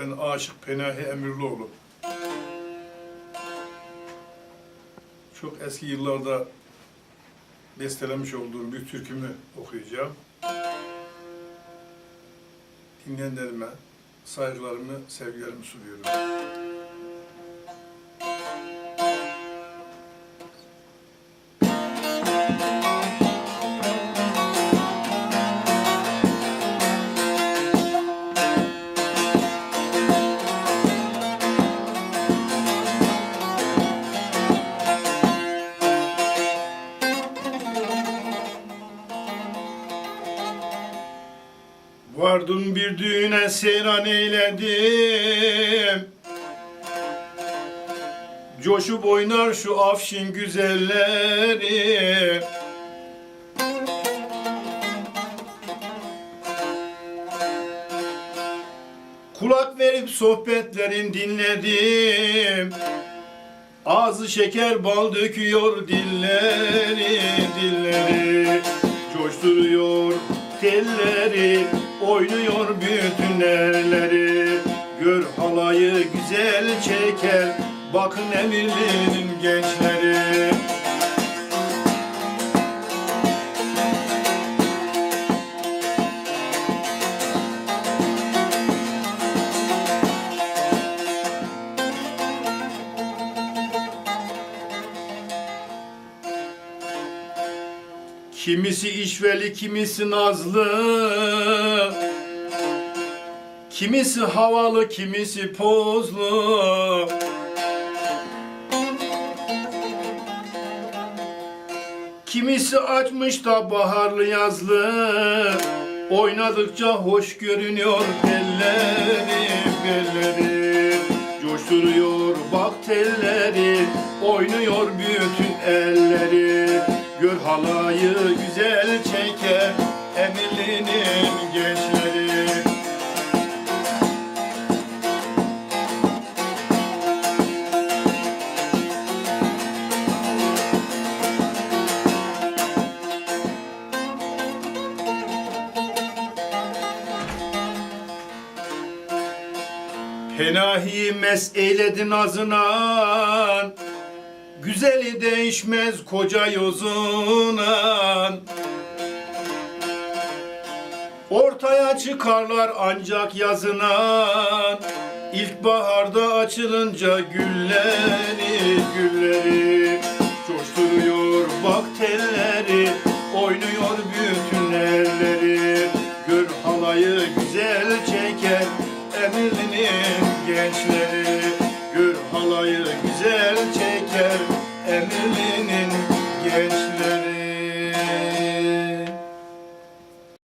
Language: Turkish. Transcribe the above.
Ben Aşık Penahi Emirlioğlu. Çok eski yıllarda bestelemiş olduğum bir türkümü okuyacağım. Dinleyenlerime saygılarımı, sevgilerimi sunuyorum. Vardım bir düğüne seyran eyledim. Coşup oynar şu afşin güzelleri. Kulak verip sohbetlerin dinledim. Ağzı şeker bal döküyor dilleri dilleri Coşturuyor telleri Oynuyor bütün elleri. Gör halayı güzel çeker. Bakın Emirli'nin gençleri Kimisi işveli, kimisi nazlı. Kimisi havalı, kimisi pozlu. Kimisi açmış da baharlı yazlı. Oynadıkça hoş görünüyor belleri, belleri Coşturuyor bak telleri Oynuyor bütün elleri halayı güzel çeker Emirli'nin gençleri. Penahi mes eyledin azınan Güzeli değişmez koca yozunan Ortaya çıkarlar ancak yazınan. İlkbaharda açılınca gülleri gülleri Coşturuyor bak telleri Oynuyor bütün elleri. Gör halayı güzel çeker Emirli'nin singing.